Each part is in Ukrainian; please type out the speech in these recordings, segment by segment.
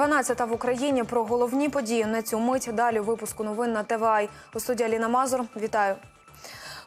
12 в Україні про головні події на цю мить. Далі випуску новин на ТВАЙ. У студії Аліна Мазур. Вітаю.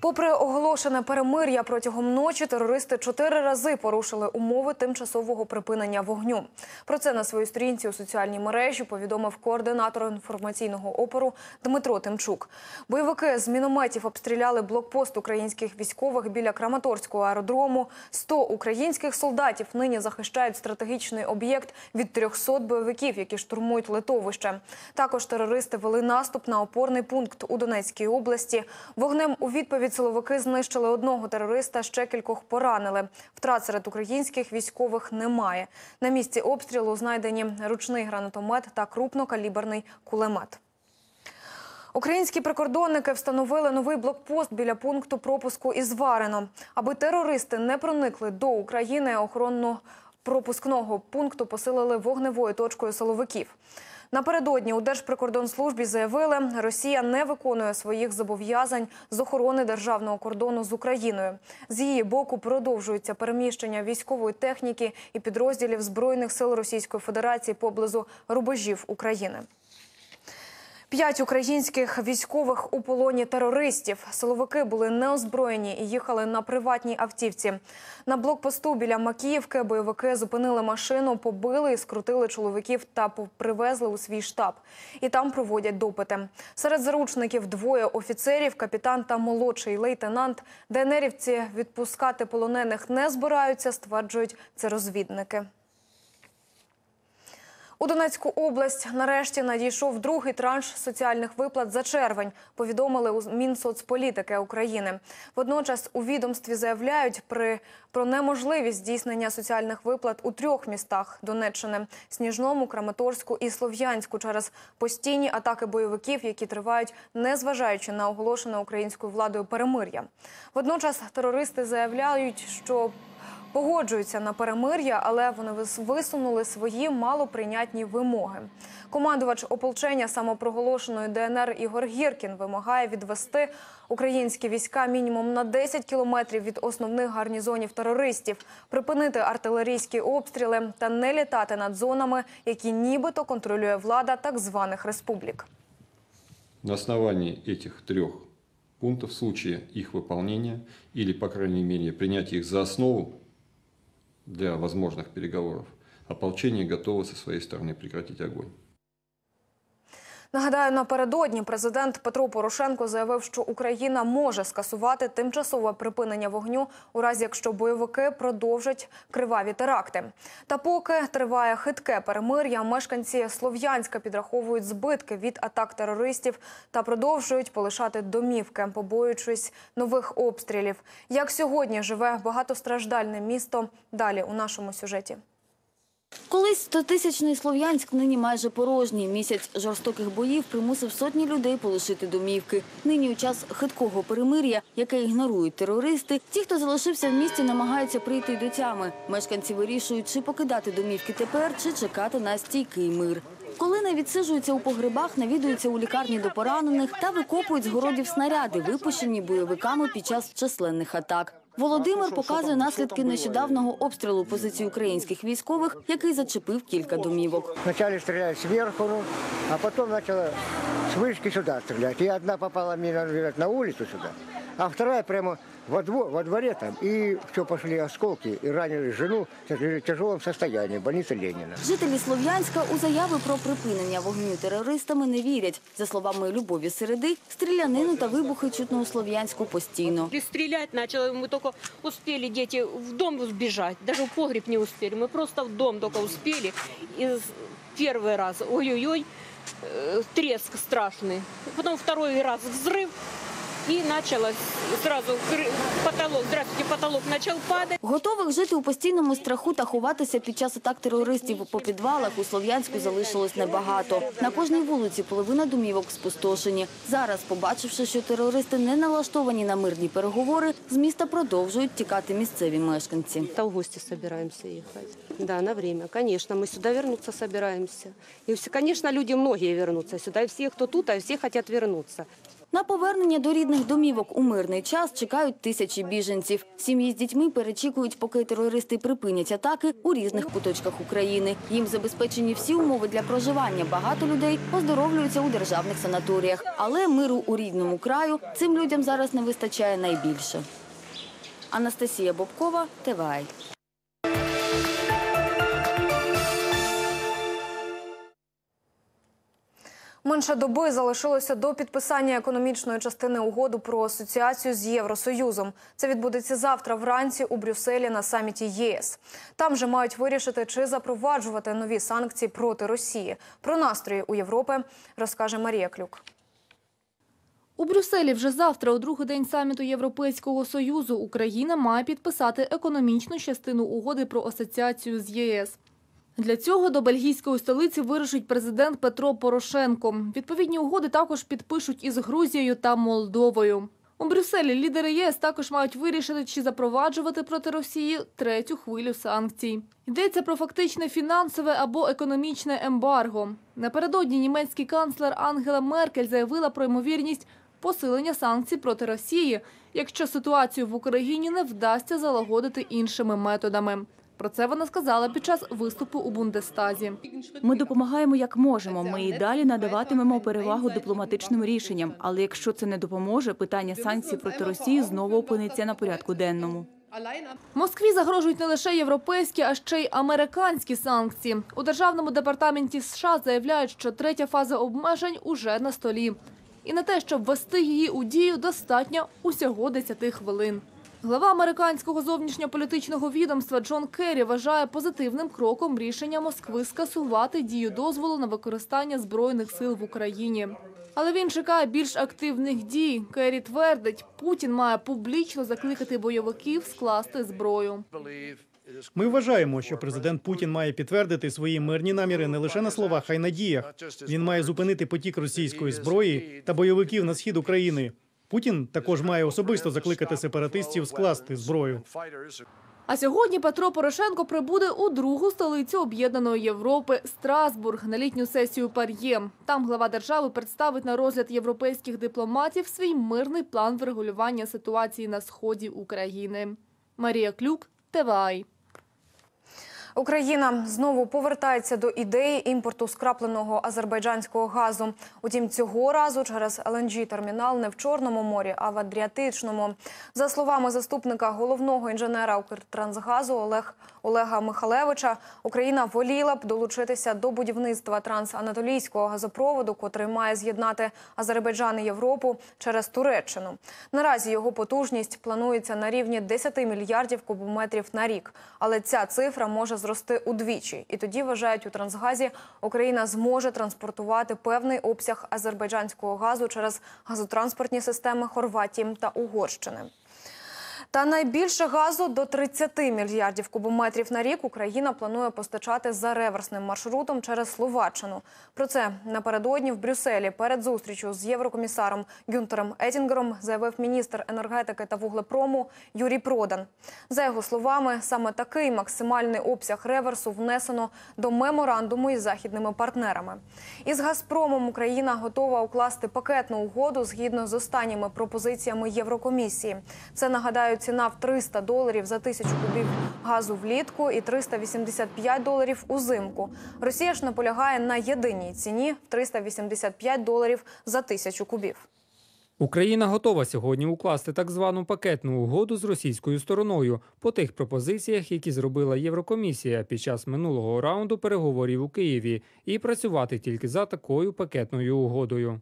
Попри оголошене перемир'я протягом ночі, терористи чотири рази порушили умови тимчасового припинення вогню. Про це на своїй сторінці у соціальній мережі повідомив координатор інформаційного опору Дмитро Тимчук. Бойовики з мінометів обстріляли блокпост українських військових біля Краматорського аеродрому. 100 українських солдатів нині захищають стратегічний об'єкт від 300 бойовиків, які штурмують литовище. Також терористи вели наступ на опорний пункт у Донецькій області. Вогнем у відповідь силовики знищили одного терориста, ще кількох поранили. Втрат серед українських військових немає. На місці обстрілу знайдені ручний гранатомет та крупнокаліберний кулемет. Українські прикордонники встановили новий блокпост біля пункту пропуску із Варено. Аби терористи не проникли до України, охоронно пропускного пункту посилили вогневою точкою силовиків. Напередодні у Держприкордонслужбі заявили, Росія не виконує своїх зобов'язань з охорони державного кордону з Україною. З її боку продовжується переміщення військової техніки і підрозділів збройних сил Російської Федерації поблизу рубежів України. П'ять українських військових у полоні терористів. Силовики були неозброєні і їхали на приватній автівці. На блокпосту біля Макіївки бойовики зупинили машину, побили і скрутили чоловіків та привезли у свій штаб. І там проводять допити. Серед заручників двоє офіцерів, капітан та молодший лейтенант. ДНРівці відпускати полонених не збираються, стверджують це розвідники. У Донецьку область нарешті надійшов другий транш соціальних виплат за червень. Повідомили у Мінсоцполітики України. Водночас у відомстві заявляють при про неможливість здійснення соціальних виплат у трьох містах Донеччини – Сніжному, Краматорську і Слов'янську через постійні атаки бойовиків, які тривають, незважаючи на оголошене українською владою перемир'я. Водночас терористи заявляють, що Погоджуються на перемир'я, але вони висунули свої малоприйнятні вимоги. Командувач ополчення самопроголошеної ДНР Ігор Гіркін вимагає відвести українські війська мінімум на 10 кілометрів від основних гарнізонів терористів, припинити артилерійські обстріли та не літати над зонами, які нібито контролює влада так званих республік. На основании этих трех пунктов в случае их выполнения или, по крайней мере, принятия их за основу для возможных переговоров, ополчение готово со своей стороны прекратить огонь. Нагадаю, напередодні президент Петро Порошенко заявив, що Україна може скасувати тимчасове припинення вогню у разі, якщо бойовики продовжать криваві теракти. Та поки триває хитке перемир'я, мешканці Слов'янська підраховують збитки від атак терористів та продовжують полишати домівки, побоюючись нових обстрілів. Як сьогодні живе багатостраждальне місто? Далі у нашому сюжеті. Колись стотисячний Слов'янськ нині майже порожній. Місяць жорстоких боїв примусив сотні людей полишити домівки. Нині у час хиткого перемир'я, яке ігнорують терористи, ті, хто залишився в місті, намагаються прийти до тями. Мешканці вирішують, чи покидати домівки тепер, чи чекати на стійкий мир. Коли не відсиджуються у погребах, навідуються у лікарні до поранених та викопують з городів снаряди, випущені бойовиками під час численних атак. Володимир показує наслідки нещодавнього обстрілу позицій українських військових, який зачепив кілька домівок. Вначале стреляли сверху, ну, а потом начала с вышки сюда стрелять. И одна попала наверное, на улицу сюда, а вторая прямо во, дво, во дворе там. И все, пошли осколки, и ранили жену в тяжелом состоянии, больница Ленина. Жителі Слов'янська у заяви про припинення вогню терористами не вірять. За словами Любові Середи, стрілянину та вибухи чутно у Слов'янську постійно. И стрелять начало, мы только успели дети в дом сбежать, даже в погреб не успели, мы просто в дом только успели. И с- первый раз, ой-ой-ой, э, треск страшный. Потом второй раз взрыв, и началось сразу кры- потолок, здравствуйте, потолок начал падать. Готових жити у постійному страху та ховатися під час атак терористів по підвалах у Слов'янську залишилось небагато. На кожній вулиці половина домівок спустошені. Зараз, побачивши, що терористи не налаштовані на мирні переговори, з міста продовжують тікати місцеві мешканці. Это в гости собираемся ехать. Да, на время. Конечно, мы сюда вернуться собираемся. И все, конечно, люди многие вернутся сюда. И все, кто тут, а все хотят вернуться. На повернення до рідних домівок у мирний час чекають тисячі біженців. Сім'ї з дітьми перечікують, поки терористи припинять атаки у різних куточках України. Їм забезпечені всі умови для проживання. Багато людей оздоровлюються у державних санаторіях. Але миру у рідному краю цим людям зараз не вистачає найбільше. Анастасія Бобкова, ТВАЙ. Менше доби залишилося до підписання економічної частини угоду про асоціацію з Євросоюзом. Це відбудеться завтра вранці у Брюсселі на саміті ЄС. Там же мають вирішити, чи запроваджувати нові санкції проти Росії. Про настрої у Європи розкаже Марія Клюк. У Брюсселі вже завтра, у другий день саміту Європейського Союзу, Україна має підписати економічну частину угоди про асоціацію з ЄС. Для цього до бельгійської столиці вирушить президент Петро Порошенко. Відповідні угоди також підпишуть із Грузією та Молдовою. У Брюсселі лідери ЄС також мають вирішити, чи запроваджувати проти Росії третю хвилю санкцій. Йдеться про фактичне фінансове або економічне ембарго. Напередодні німецький канцлер Ангела Меркель заявила про ймовірність посилення санкцій проти Росії, якщо ситуацію в Україні не вдасться залагодити іншими методами. Про це вона сказала під час виступу у Бундестазі. Ми допомагаємо як можемо. Ми і далі надаватимемо перевагу дипломатичним рішенням. Але якщо це не допоможе, питання санкцій проти Росії знову опиниться на порядку денному. Москві загрожують не лише європейські, а ще й американські санкції. У державному департаменті США заявляють, що третя фаза обмежень уже на столі. І на те, щоб ввести її у дію, достатньо усього 10 хвилин. Глава американського зовнішньополітичного відомства Джон Керрі вважає позитивним кроком рішення Москви скасувати дію дозволу на використання збройних сил в Україні. Але він чекає більш активних дій. Керрі твердить, Путін має публічно закликати бойовиків скласти зброю. Ми вважаємо, що президент Путін має підтвердити свої мирні наміри не лише на словах, а й на діях. Він має зупинити потік російської зброї та бойовиків на схід України. Путін також має особисто закликати сепаратистів скласти зброю. А сьогодні Петро Порошенко прибуде у другу столицю об'єднаної Європи Страсбург на літню сесію Пар'є. Там глава держави представить на розгляд європейських дипломатів свій мирний план врегулювання ситуації на сході України. Марія Клюк, ТВАЙ. Україна знову повертається до ідеї імпорту скрапленого азербайджанського газу. Утім, цього разу через ЛНЖ термінал не в Чорному морі, а в Адріатичному. За словами заступника головного інженера Укртрансгазу Олег Олега Михалевича, Україна воліла б долучитися до будівництва трансанатолійського газопроводу, котрий має з'єднати Азербайджан і Європу через Туреччину. Наразі його потужність планується на рівні 10 мільярдів кубометрів на рік, але ця цифра може зрости удвічі. І тоді вважають у Трансгазі, Україна зможе транспортувати певний обсяг азербайджанського газу через газотранспортні системи Хорватії та Угорщини. Та найбільше газу до 30 мільярдів кубометрів на рік Україна планує постачати за реверсним маршрутом через Словаччину. Про це напередодні в Брюсселі перед зустрічю з єврокомісаром Гюнтером Етінгером заявив міністр енергетики та вуглепрому Юрій Продан. За його словами, саме такий максимальний обсяг реверсу внесено до меморандуму із західними партнерами. Із Газпромом Україна готова укласти пакетну угоду згідно з останніми пропозиціями Єврокомісії. Це нагадаю ціна в 300 доларів за тисячу кубів газу влітку і 385 доларів узимку. Росія ж наполягає на єдиній ціні в 385 доларів за тисячу кубів. Україна готова сьогодні укласти так звану пакетну угоду з російською стороною по тих пропозиціях, які зробила Єврокомісія під час минулого раунду переговорів у Києві, і працювати тільки за такою пакетною угодою.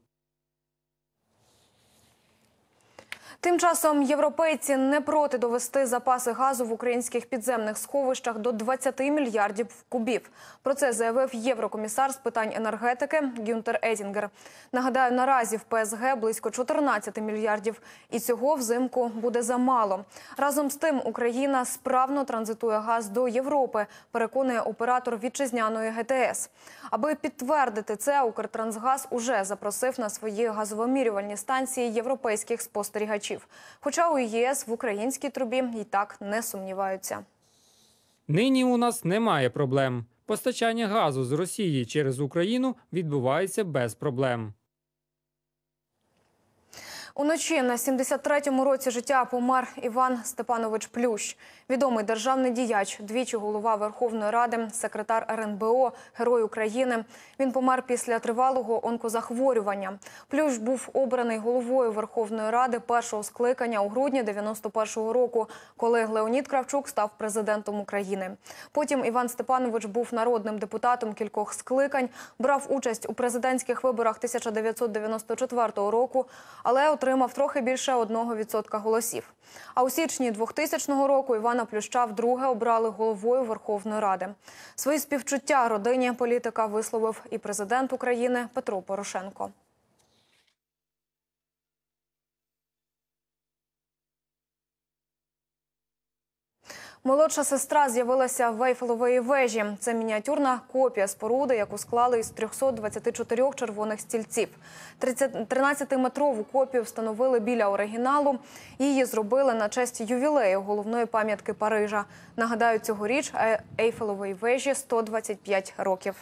Тим часом європейці не проти довести запаси газу в українських підземних сховищах до 20 мільярдів кубів. Про це заявив єврокомісар з питань енергетики Гюнтер Етінгер. Нагадаю, наразі в ПСГ близько 14 мільярдів, і цього взимку буде замало. Разом з тим, Україна справно транзитує газ до Європи, переконує оператор вітчизняної ГТС. Аби підтвердити це, Укртрансгаз уже запросив на свої газовимірювальні станції європейських спостерігачів. Хоча у ЄС в українській трубі і так не сумніваються. Нині у нас немає проблем. Постачання газу з Росії через Україну відбувається без проблем. Уночі на 73-му році життя помер Іван Степанович Плющ, відомий державний діяч, двічі голова Верховної Ради, секретар РНБО, Герой України. Він помер після тривалого онкозахворювання. Плющ був обраний головою Верховної Ради першого скликання у грудні 91-го року, коли Леонід Кравчук став президентом України. Потім Іван Степанович був народним депутатом кількох скликань, брав участь у президентських виборах 1994 року, але отримав трохи більше 1% голосів. А у січні 2000 року Івана Плюща вдруге обрали головою Верховної Ради. Свої співчуття родині політика висловив і президент України Петро Порошенко. Молодша сестра з'явилася в Вейфелової вежі. Це мініатюрна копія споруди, яку склали із 324 червоних стільців. 13-метрову копію встановили біля оригіналу. Її зробили на честь ювілею головної пам'ятки Парижа. Нагадаю, цьогоріч Ейфелової Ейфелевої вежі 125 років.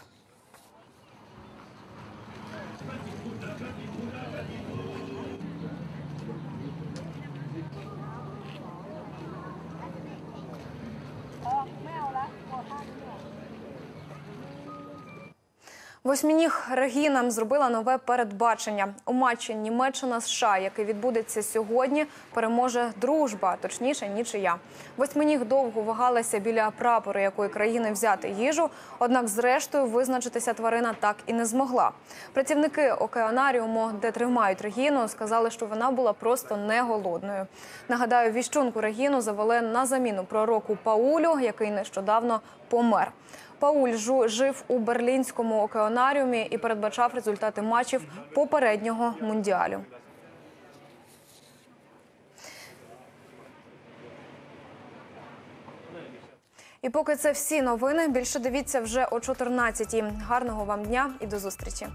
Восьмініг Регіна зробила нове передбачення. У матчі Німеччина США, який відбудеться сьогодні, переможе дружба, точніше нічия. Восьминіг довго вагалася біля прапору якої країни взяти їжу. Однак, зрештою, визначитися тварина так і не змогла. Працівники океанаріуму, де тримають Регіну, сказали, що вона була просто не голодною. Нагадаю, віщунку Регіну завели на заміну пророку Паулю, який нещодавно помер. Пауль жив у берлінському океанаріумі і передбачав результати матчів попереднього мундіалю. І поки це всі новини. Більше дивіться вже о 14-й. Гарного вам дня і до зустрічі.